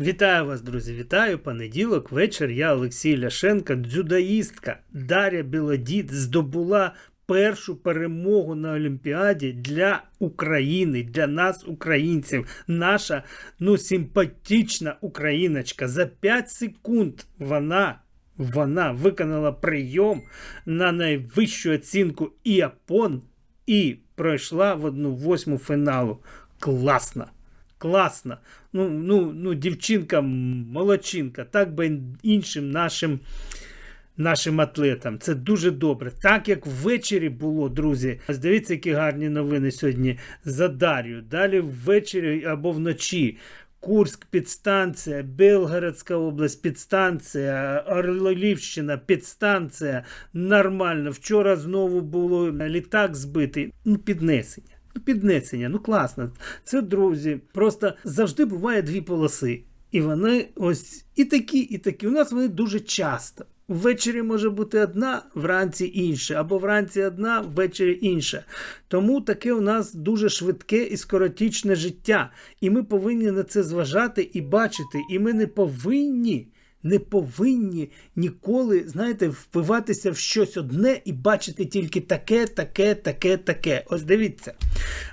Вітаю вас, друзі! Вітаю понеділок, вечір. Я Олексій Ляшенко, дзюдоїстка Дар'я Білодід здобула першу перемогу на Олімпіаді для України, для нас, українців. Наша ну симпатична україночка. За 5 секунд вона. Вона виконала прийом на найвищу оцінку Іапон і пройшла в одну восьму фіналу. Класно! Класно. Ну, ну, ну, дівчинка молодчинка, так би іншим нашим, нашим атлетам. Це дуже добре. Так як ввечері було, друзі. Ось Дивіться, які гарні новини сьогодні за Дар'ю. Далі ввечері або вночі. Курськ підстанція, Белгородська область підстанція, Орлівщина підстанція. Нормально. Вчора знову було літак збитий. Ну, піднесення. Піднесення, ну класно. Це друзі. Просто завжди буває дві полоси. І вони ось і такі, і такі. У нас вони дуже часто. Ввечері може бути одна, вранці інша, або вранці одна, ввечері інша. Тому таке у нас дуже швидке і скоротічне життя. І ми повинні на це зважати і бачити. І ми не повинні, не повинні ніколи, знаєте, впиватися в щось одне і бачити тільки таке, таке, таке, таке. Ось дивіться.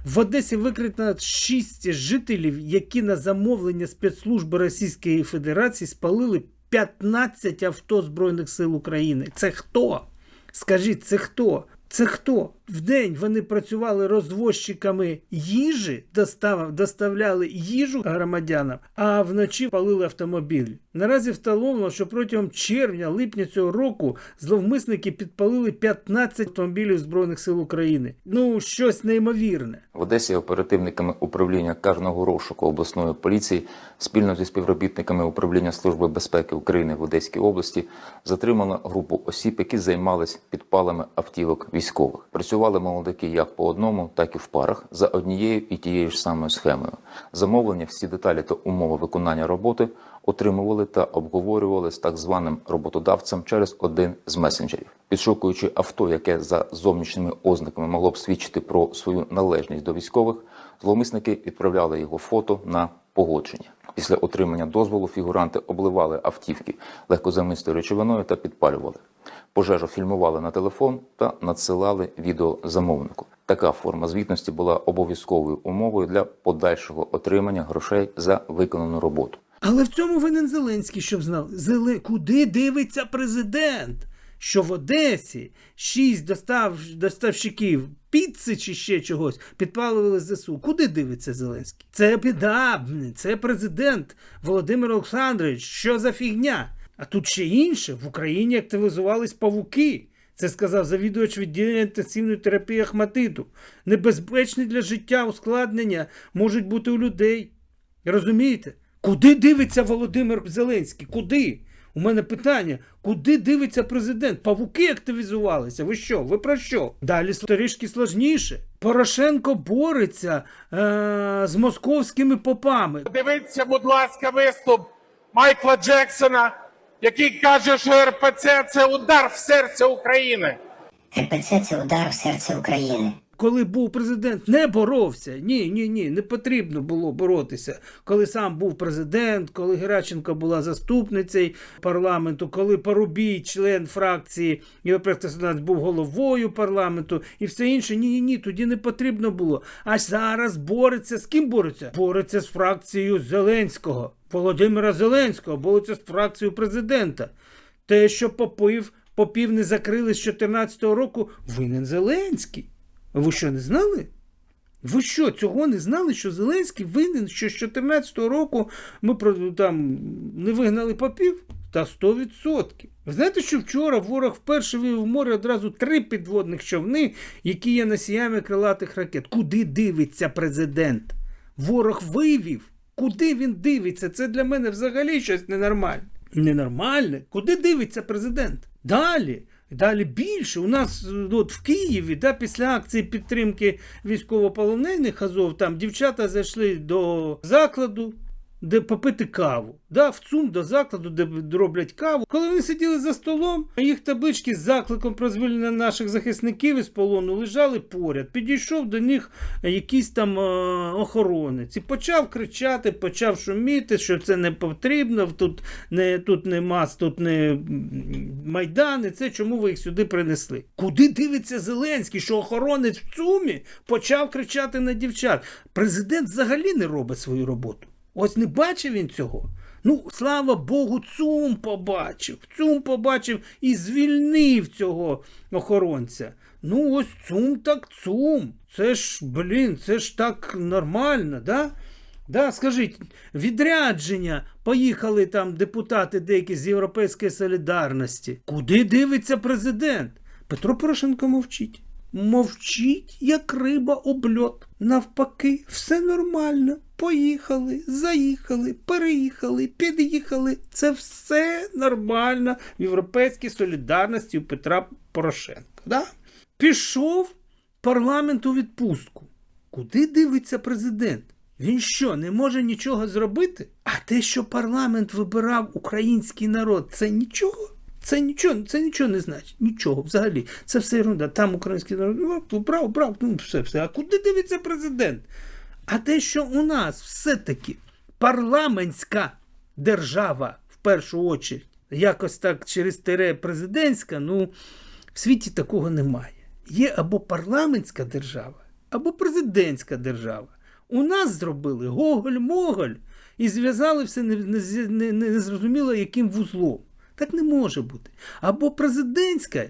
В Одесі викрито 6 жителів, які на замовлення спецслужби Російської Федерації спалили 15 авто Збройних сил України. Це хто? Скажіть, це хто? Це хто? Вдень вони працювали розвозчиками їжі, достав, доставляли їжу громадянам, а вночі палили автомобіль. Наразі встановлено, що протягом червня-липня цього року зловмисники підпалили 15 автомобілів Збройних сил України. Ну, щось неймовірне. В Одесі оперативниками управління карного розшуку обласної поліції спільно зі співробітниками управління Служби безпеки України в Одеській області затримано групу осіб, які займались підпалами автівок військових. Працювали молодики як по одному, так і в парах за однією і тією ж самою схемою. Замовлення, всі деталі та умови виконання роботи отримували та обговорювали з так званим роботодавцем через один з месенджерів, підшукуючи авто, яке за зовнішніми ознаками могло б свідчити про свою належність до військових, зловмисники відправляли його фото на погодження. Після отримання дозволу фігуранти обливали автівки легкозамистою речовиною та підпалювали. Пожежу фільмували на телефон та надсилали відео замовнику. Така форма звітності була обов'язковою умовою для подальшого отримання грошей за виконану роботу. Але в цьому винен Зеленський, щоб знав. Зеле... Куди дивиться президент? Що в Одесі шість достав... доставщиків піци чи ще чогось підпалювали ЗСУ. Куди дивиться Зеленський? Це біда, це президент Володимир Олександрович. Що за фігня? А тут ще інше. В Україні активізувались павуки. Це сказав завідувач відділення інтенсивної терапії Ахматиту. Небезпечні для життя ускладнення можуть бути у людей. Розумієте? Куди дивиться Володимир Зеленський? Куди? У мене питання: куди дивиться президент? Павуки активізувалися. Ви що? Ви про що? Далі трішки сложніше. Порошенко бореться е- з московськими попами. Дивіться, будь ласка, виступ Майкла Джексона, який каже, що РПЦ це удар в серце України. РПЦ це удар в серце України. Коли був президент, не боровся. Ні, ні, ні, не потрібно було боротися. Коли сам був президент, коли Гераченко була заступницею парламенту, коли Парубій, член фракції Європейський був головою парламенту і все інше. Ні, ні, ні, тоді не потрібно було. А зараз бореться з ким бореться? Бореться з фракцією Зеленського, Володимира Зеленського, бореться з фракцією президента. Те, що попив, попів не закрили з 2014 року, винен Зеленський. Ви що, не знали? Ви що, цього не знали, що Зеленський винен, що з 2014 року ми там не вигнали попів? Та 100%. Ви знаєте, що вчора ворог вперше вивів в море одразу три підводних човни, які є носіями крилатих ракет. Куди дивиться президент? Ворог вивів. Куди він дивиться? Це для мене взагалі щось ненормальне. Ненормальне? Куди дивиться президент? Далі. Далі більше. У нас е, от в Києві, да, після акції підтримки військовополонених Азов, там дівчата зайшли до закладу, де попити каву. Да, в ЦУМ до закладу, де роблять каву. Коли вони сиділи за столом, їх таблички з закликом про звільнення наших захисників із полону лежали поряд. Підійшов до них якийсь там е, охоронець і почав кричати, почав шуміти, що це не потрібно. Тут не тут не мас, тут не м, майдан. Це чому ви їх сюди принесли? Куди дивиться Зеленський, що охоронець в ЦУМі почав кричати на дівчат? Президент взагалі не робить свою роботу. Ось не бачив він цього. Ну, слава Богу, ЦУМ побачив. ЦУМ побачив і звільнив цього охоронця. Ну, ось ЦУМ так ЦУМ. Це ж, блін, це ж так нормально, да? Да, скажіть, відрядження поїхали там депутати деякі з Європейської солідарності. Куди дивиться президент? Петро Порошенко мовчить. Мовчить, як риба об льот. Навпаки, все нормально. Поїхали, заїхали, переїхали, під'їхали. Це все нормально в європейській солідарності у Петра Порошенка. Да? Пішов парламент у відпустку. Куди дивиться президент? Він що, не може нічого зробити? А те, що парламент вибирав український народ, це нічого? Це нічого, це нічого не значить. Нічого взагалі. Це все ерунда. Там український народ, ну, прав, прав, ну все, все. А куди дивиться президент? А те, що у нас все-таки парламентська держава в першу очередь, якось так через тире президентська, ну в світі такого немає. Є або парламентська держава, або президентська держава. У нас зробили Гоголь-Моголь і зв'язали все не, не, не, не яким вузлом. Так не може бути. Або президентська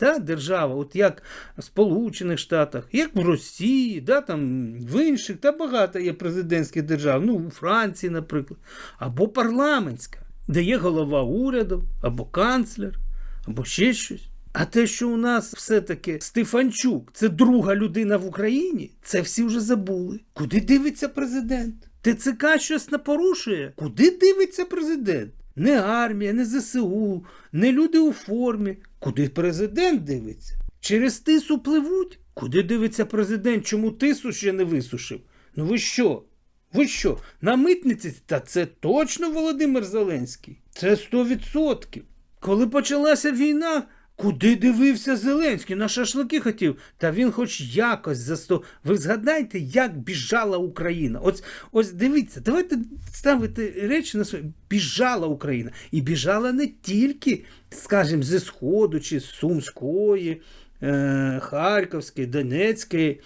да, держава, от як в Сполучених Штатах, як в Росії, да, там, в інших, та багато є президентських держав, ну, у Франції, наприклад, або парламентська, де є голова уряду, або канцлер, або ще щось. А те, що у нас все-таки Стефанчук це друга людина в Україні, це всі вже забули. Куди дивиться президент? ТЦК щось не порушує? Куди дивиться президент? Не армія, не ЗСУ, не люди у формі. Куди президент дивиться? Через тису пливуть? Куди дивиться президент? Чому тису ще не висушив? Ну ви що? Ви що? На митниці? Та це точно Володимир Зеленський. Це 100%. Коли почалася війна, куди дивився Зеленський? На шашлики хотів. Та він хоч якось за сто. Ви згадайте, як біжала Україна. Ось, ось дивіться, давайте ставити речі на своє. Біжала Україна. І біжала не тільки, скажімо, зі Сходу чи з Сумської, е, Харківської, Донецької,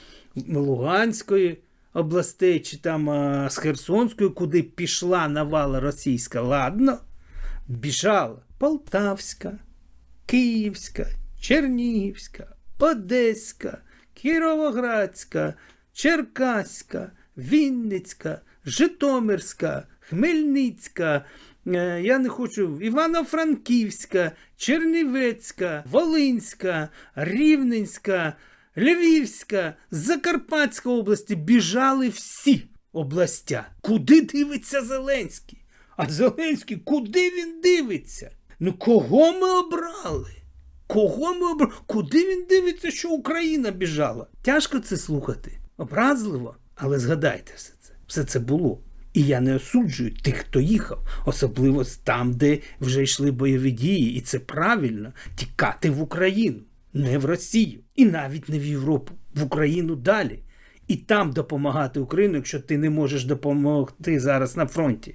Луганської областей, чи там е, з Херсонської, куди пішла навала російська, ладно, біжала Полтавська. Київська, Чернігівська, Одеська, Кіровоградська, Черкаська, Вінницька, Житомирська, Хмельницька. е, Я не хочу Івано-Франківська, Чернівецька, Волинська, Рівненська, Львівська, Закарпатська області біжали всі областя. Куди дивиться Зеленський? А Зеленський, куди він дивиться? Ну кого ми обрали? Кого ми обрали? Куди він дивиться, що Україна біжала? Тяжко це слухати. Образливо, але згадайте все це. Все це було. І я не осуджую тих, хто їхав, особливо там, де вже йшли бойові дії, і це правильно тікати в Україну, не в Росію, і навіть не в Європу, в Україну далі. І там допомагати Україні, якщо ти не можеш допомогти зараз на фронті.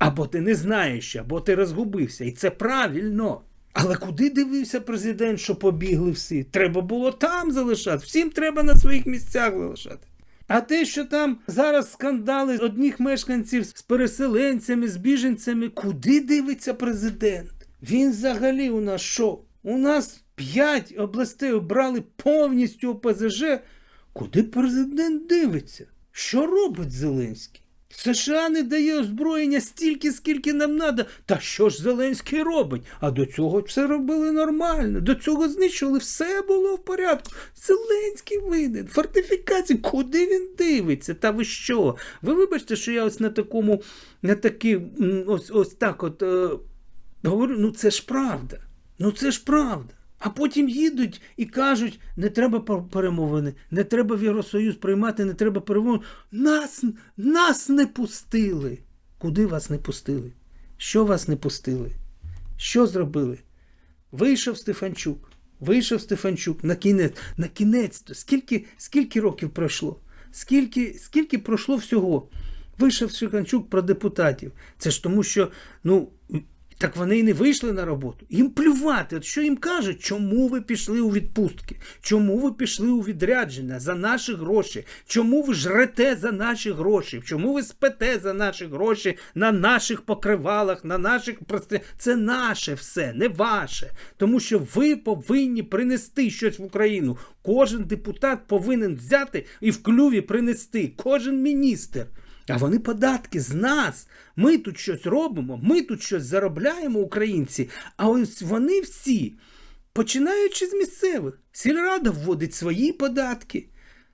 Або ти не знаєш, або ти розгубився. І це правильно. Але куди дивився президент, що побігли всі? Треба було там залишати. Всім треба на своїх місцях залишати. А те, що там зараз скандали одних мешканців з переселенцями, з біженцями, куди дивиться президент? Він взагалі у нас що? У нас п'ять областей обрали повністю ОПЗЖ. Куди президент дивиться? Що робить Зеленський? США не дає озброєння стільки, скільки нам треба. Та що ж Зеленський робить? А до цього все робили нормально. До цього знищували, все було в порядку. Зеленський винен, фортифікації, куди він дивиться? Та ви що? Ви вибачте, що я ось на такому, на такі, ось, ось так от е, говорю, ну це ж правда. Ну це ж правда. А потім їдуть і кажуть, не треба перемовини, не треба в Євросоюз приймати, не треба перемовини. Нас, нас не пустили. Куди вас не пустили? Що вас не пустили? Що зробили? Вийшов Стефанчук. Вийшов Стефанчук на кінець. На кінець. Скільки, скільки років пройшло? Скільки, скільки пройшло всього? Вийшов Стефанчук про депутатів. Це ж тому, що ну. Так вони і не вийшли на роботу. Їм плювати, от що їм кажуть, чому ви пішли у відпустки? Чому ви пішли у відрядження за наші гроші? Чому ви жрете за наші гроші? Чому ви спите за наші гроші на наших покривалах, на наших прости- Це наше все, не ваше. Тому що ви повинні принести щось в Україну. Кожен депутат повинен взяти і в клюві принести. Кожен міністр. А вони податки з нас. Ми тут щось робимо, ми тут щось заробляємо, українці. А ось вони всі, починаючи з місцевих, сільрада вводить свої податки.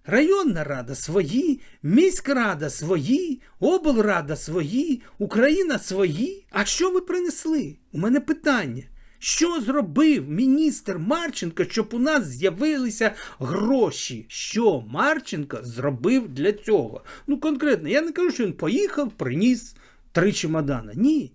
Районна рада свої, міськрада свої, облрада свої, Україна свої. А що ви принесли? У мене питання. Що зробив міністр Марченко, щоб у нас з'явилися гроші? Що Марченко зробив для цього? Ну, конкретно, я не кажу, що він поїхав, приніс три чемодана. Ні.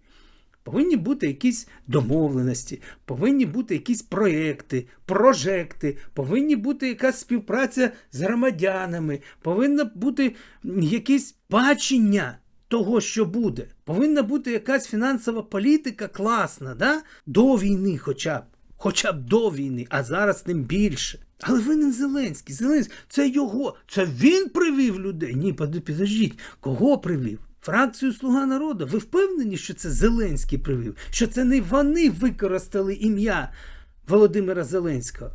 Повинні бути якісь домовленості, повинні бути якісь проекти, прожекти, повинні бути якась співпраця з громадянами, повинно бути якесь бачення того, що буде. Повинна бути якась фінансова політика класна, да? до війни хоча б. Хоча б до війни, а зараз тим більше. Але винен Зеленський. Зеленський це його, це він привів людей. Ні, підождіть, кого привів? Фракцію Слуга народу. Ви впевнені, що це Зеленський привів? Що це не вони використали ім'я Володимира Зеленського?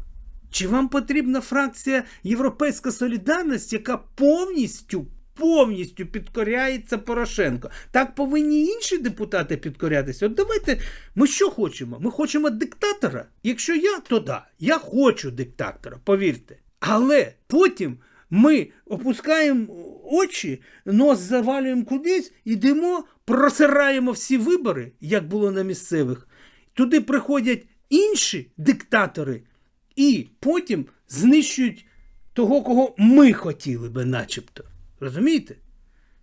Чи вам потрібна фракція Європейська Солідарність, яка повністю, повністю підкоряється Порошенко? Так повинні інші депутати підкорятися. От давайте, ми що хочемо? Ми хочемо диктатора? Якщо я, то да, я хочу диктатора, повірте. Але потім ми опускаємо очі, нос завалюємо кудись, ідемо, просираємо всі вибори, як було на місцевих. Туди приходять інші диктатори, і потім знищують того, кого ми хотіли би, начебто. Розумієте?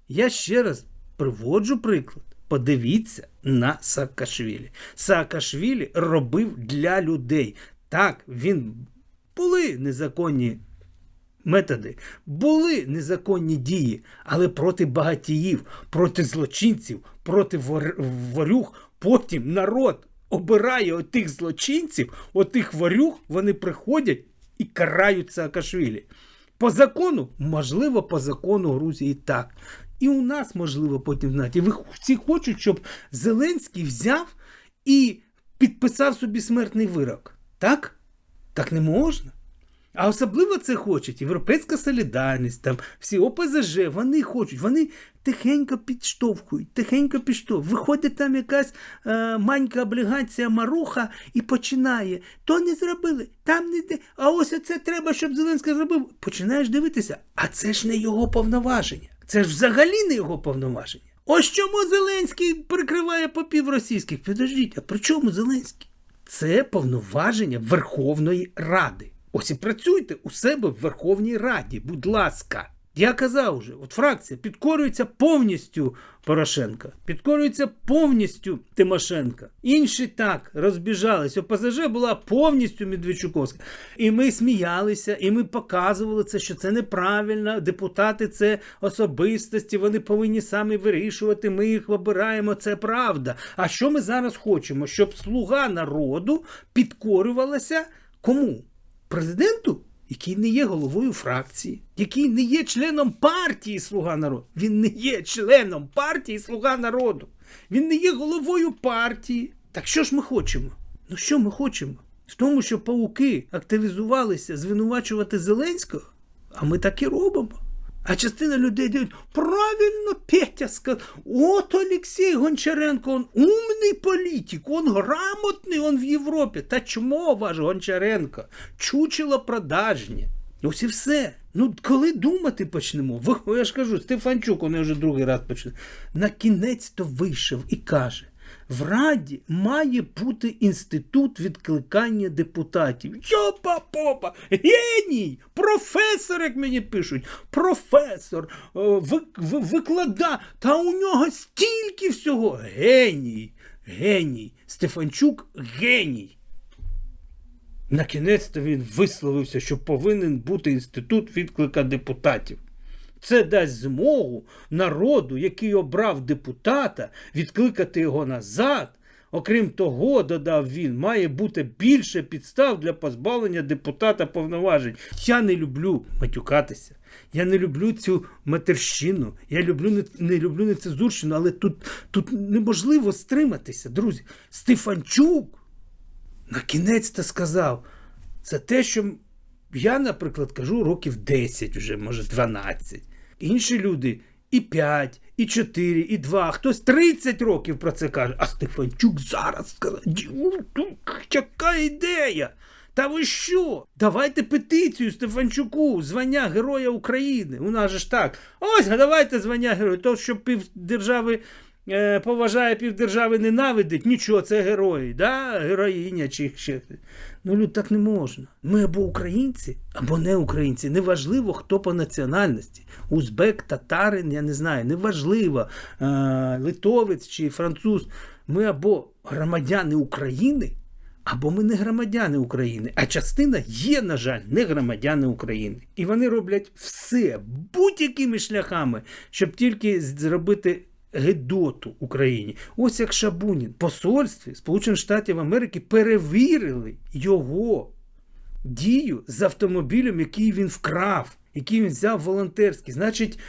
Я ще раз приводжу приклад. Подивіться на Саакашвілі. Саакашвілі робив для людей. Так, він були незаконні методи, були незаконні дії, але проти багатіїв, проти злочинців, проти вор... ворюг. Потім народ обирає отих злочинців, отих ворюг, вони приходять і карають Саакашвілі. По закону, можливо, по закону Грузії так. І у нас, можливо, потім знати. Ви всі хочуть, щоб Зеленський взяв і підписав собі смертний вирок. Так? Так не можна. А особливо це хочуть Європейська солідарність, там всі ОПЗЖ, вони хочуть, вони тихенько підштовхують, тихенько підштовхують. Виходить там якась е, манька облігація Маруха і починає. То не зробили, там не де. А ось оце треба, щоб Зеленський зробив. Починаєш дивитися, а це ж не його повноваження. Це ж взагалі не його повноваження. Ось чому Зеленський прикриває попів російських. Підождіть, а при чому Зеленський? Це повноваження Верховної Ради. Ось і працюйте у себе в Верховній Раді, будь ласка. Я казав уже, от фракція підкорюється повністю Порошенка, підкорюється повністю Тимошенка. Інші так розбіжались. ОПЗЖ була повністю Медведчуковська. І ми сміялися, і ми показували це, що це неправильно. Депутати це особистості, вони повинні самі вирішувати. Ми їх вибираємо. Це правда. А що ми зараз хочемо? Щоб слуга народу підкорювалася кому? Президенту? який не є головою фракції, який не є членом партії Слуга народу. Він не є членом партії Слуга народу. Він не є головою партії. Так що ж ми хочемо? Ну що ми хочемо? В тому, що пауки активізувалися звинувачувати Зеленського, а ми так і робимо. А частина людей дають, правильно Петя сказав, от Олексій Гончаренко, он умний політик, он грамотний, он в Європі. Та чмо ваш Гончаренко? Чучело продажнє. Ось і все. Ну, коли думати почнемо? Я ж кажу, Стефанчук, вони вже другий раз почне. На кінець то вийшов і каже: В Раді має бути інститут відкликання депутатів. Йопа попа! Геній! Професор, як мені пишуть, професор, е, ви, ви, виклада. Та у нього стільки всього. Геній! Геній! Стефанчук геній. На кінець він висловився, що повинен бути інститут відклика депутатів. Це дасть змогу народу, який обрав депутата, відкликати його назад. Окрім того, додав він, має бути більше підстав для позбавлення депутата повноважень. Я не люблю матюкатися. Я не люблю цю матерщину. Я люблю не, не люблю нецензурщину, але тут, тут неможливо стриматися, друзі. Стефанчук на кінець-то сказав. Це те, що я, наприклад, кажу років 10 вже, може 12. Інші люди і 5, і 4, і 2, хтось 30 років про це каже. А Стефанчук зараз сказав, «Дю, яка ідея? Та ви що? Давайте петицію Стефанчуку, звання Героя України. У нас же ж так. Ось, давайте звання Героя. То, що півдержави е, поважає, півдержави ненавидить, нічого, це герої, да? героїня чи ще. Ну, люд, так не можна. Ми або українці, або не українці. Неважливо, хто по національності. Узбек, татарин, я не знаю, неважливо, е, литовець чи француз. Ми або громадяни України, або ми не громадяни України. А частина є, на жаль, не громадяни України. І вони роблять все будь-якими шляхами, щоб тільки зробити Гедоту Україні. Ось як Шабунін в посольстві Сполучених Штатів Америки перевірили його дію з автомобілем, який він вкрав, який він взяв волонтерський. Значить,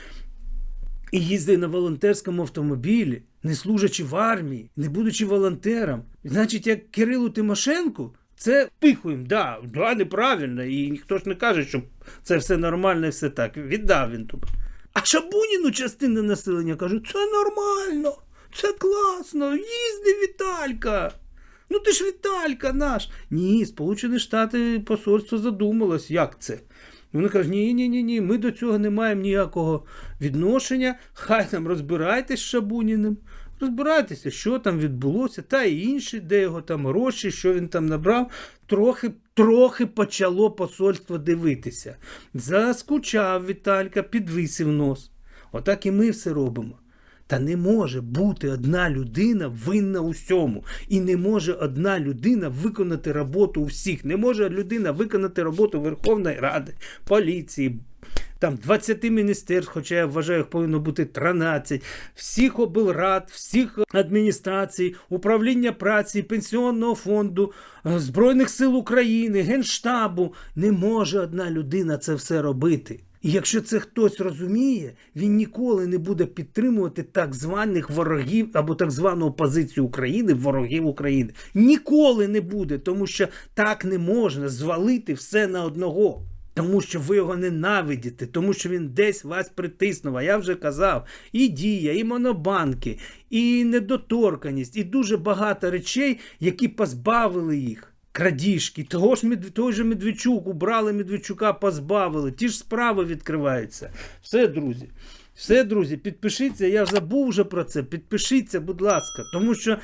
і їздить на волонтерському автомобілі, не служачи в армії, не будучи волонтером. Значить, як Кирилу Тимошенку, це пихуємо, да, да, неправильно, і ніхто ж не каже, що це все нормально і все так. Віддав він тут. А Шабуніну частини населення кажуть, це нормально, це класно, їзди Віталька. Ну ти ж Віталька наш. Ні, Сполучені Штати посольство задумалось, як це. Вони кажуть, ні, ні, ні, ні, ми до цього не маємо ніякого відношення. Хай там розбирайтесь з Шабуніним. Розбирайтеся, що там відбулося, та і інші, де його там гроші, що він там набрав. Трохи, трохи почало посольство дивитися. Заскучав Віталька, підвисив нос. Отак і ми все робимо. Та не може бути одна людина винна у всьому. І не може одна людина виконати роботу у всіх. Не може людина виконати роботу Верховної Ради, поліції, там 20 міністерств, хоча я вважаю, їх повинно бути 13, всіх облрад, всіх адміністрацій, управління праці, пенсіонного фонду, е, Збройних сил України, Генштабу. Не може одна людина це все робити. І якщо це хтось розуміє, він ніколи не буде підтримувати так званих ворогів або так звану опозицію України, ворогів України. Ніколи не буде, тому що так не можна звалити все на одного. Тому що ви його ненавидите, тому що він десь вас притиснув. А я вже казав, і дія, і монобанки, і недоторканість, і дуже багато речей, які позбавили їх. Крадіжки, того ж той же Медведчук, убрали Медведчука, позбавили. Ті ж справи відкриваються. Все, друзі. Все, друзі, підпишіться. Я забув вже про це. Підпишіться, будь ласка. Тому що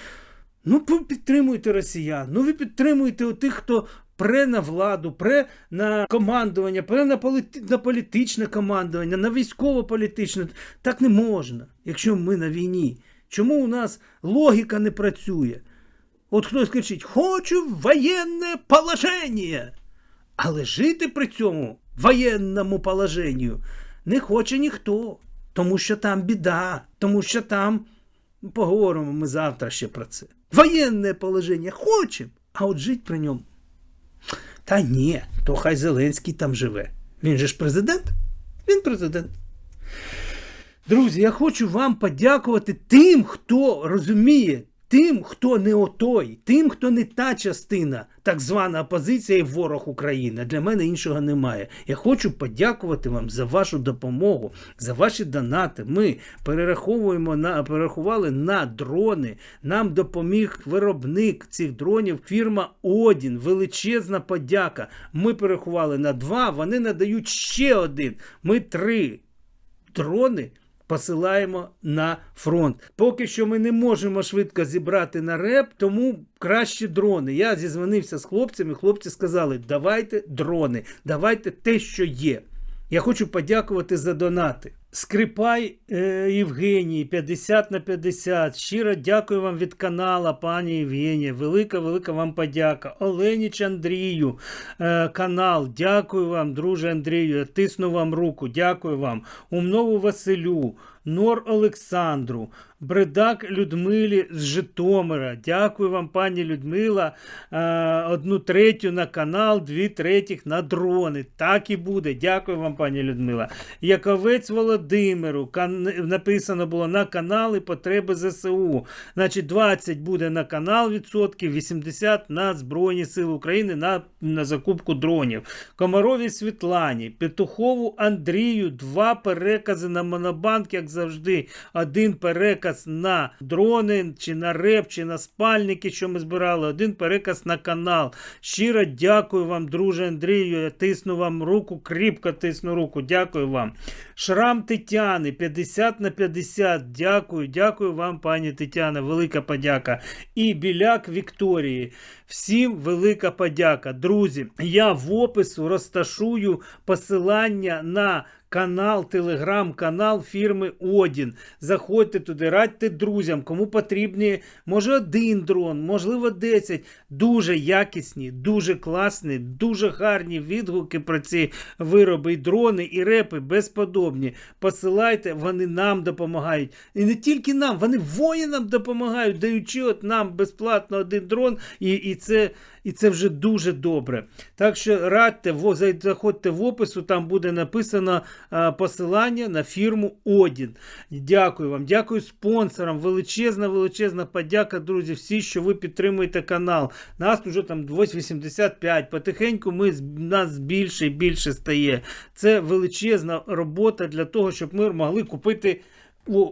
ну, ви підтримуєте росіян. Ну, ви підтримуєте тих, хто пре на владу, пре на командування, пре на, політи... на політичне командування, на військово-політичне. Так не можна, якщо ми на війні. Чому у нас логіка не працює? От хтось кричить: Хочу воєнне положення. Але жити при цьому воєнному положенню не хоче ніхто, тому що там біда, тому що там поговоримо ми завтра ще про це. Воєнне положення хочемо, а от жити при ньому. Та ні, то хай Зеленський там живе. Він же ж президент? Він президент. Друзі, я хочу вам подякувати тим, хто розуміє, тим, хто не отой, тим, хто не та частина, так звана опозиція і ворог України. Для мене іншого немає. Я хочу подякувати вам за вашу допомогу, за ваші донати. Ми перераховуємо на перерахували на дрони. Нам допоміг виробник цих дронів. Фірма Одін. Величезна подяка. Ми перерахували на два. Вони надають ще один. Ми три дрони посилаємо на фронт. Поки що ми не можемо швидко зібрати на реп, тому краще дрони. Я зізвонився з хлопцями. Хлопці сказали: давайте дрони, давайте те, що є. Я хочу подякувати за донати. Скрипай е, Євгеній, 50 на 50. Щиро дякую вам від канала, пані Євгенія. Велика, велика вам подяка. Оленіч Андрію, е, канал. Дякую вам, друже Андрію. Я тисну вам руку. Дякую вам. Умнову Василю, Нор Олександру, Бредак Людмилі з Житомира. Дякую вам, пані Людмила. Е, одну третю на канал, дві третіх на дрони. Так і буде. Дякую вам, пані Людмила. Яковець Володимиру. Написано було на канали потреби ЗСУ. Значить, 20 буде на канал відсотків, 80 на Збройні Сили України на, на закупку дронів. Комарові Світлані, Петухову Андрію, два перекази на Монобанк, як завжди. Один переказ на дрони, чи на реп, чи на спальники, що ми збирали. Один переказ на канал. Щиро дякую вам, друже Андрію. Я тисну вам руку, кріпко тисну руку. Дякую вам. Шрам Тетяни 50 на 50. Дякую, дякую вам, пані Тетяна. Велика подяка. І біляк Вікторії. Всім велика подяка. Друзі, я в опису розташую посилання на канал, телеграм-канал фірми Одін. Заходьте туди, радьте друзям, кому потрібні, може один дрон, можливо 10. Дуже якісні, дуже класні, дуже гарні відгуки про ці вироби, і дрони, і репи безподобні. Посилайте, вони нам допомагають. І не тільки нам, вони воїнам допомагають, даючи от нам безплатно один дрон, і, і, це, і це вже дуже добре. Так що радьте, заходьте в опису, там буде написано посилання на фірму Одін. Дякую вам, дякую спонсорам. Величезна, величезна подяка, друзі, всі, що ви підтримуєте канал. Нас вже там 85. Потихеньку ми нас більше і більше стає. Це величезна робота для того, щоб ми могли купити.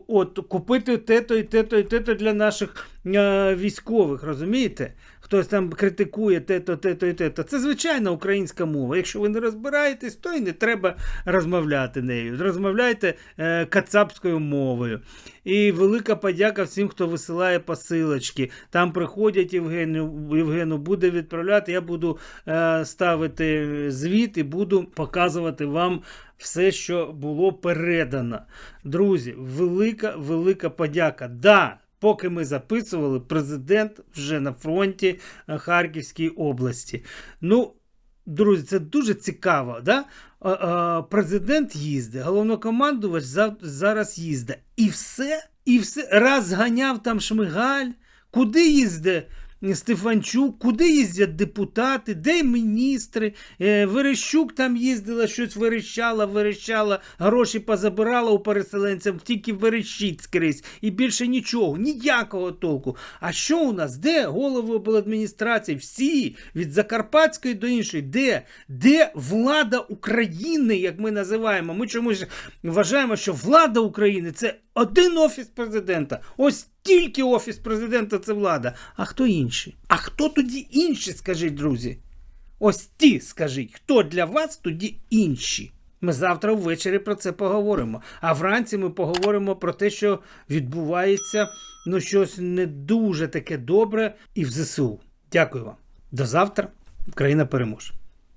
От купити те-то і те-то і те-то для наших е, військових, розумієте? Хтось там критикує те-то, те-то і те-то. Це звичайна українська мова. Якщо ви не розбираєтесь, то і не треба розмовляти нею. Розмовляйте е, кацапською мовою. І велика подяка всім, хто висилає посилочки. Там приходять Євгену, Євгену буде відправляти. Я буду е, ставити звіт і буду показувати вам все, що було передано. Друзі, велика, велика подяка. Да, поки ми записували, президент вже на фронті е, Харківській області. Ну, друзі, це дуже цікаво. Да? А, а, президент їздить, головнокомандувач зараз їздить. І все, і все. Раз ганяв там Шмигаль, куди їздить Стефанчук, куди їздять депутати, де міністри. Е, Верещук там їздила, щось верещала, верещала, гроші позабирала у переселенців, тільки верещить скрізь. І більше нічого, ніякого толку. А що у нас? Де голови обладміністрації? Всі, від Закарпатської до іншої. Де? Де влада України, як ми називаємо? Ми чомусь вважаємо, що влада України це один офіс президента. Ось тільки офіс президента це влада. А хто інший? А хто тоді інші, скажіть, друзі? Ось ті, скажіть, хто для вас тоді інші? Ми завтра ввечері про це поговоримо. А вранці ми поговоримо про те, що відбувається ну щось не дуже таке добре і в ЗСУ. Дякую вам. До завтра. Україна переможе.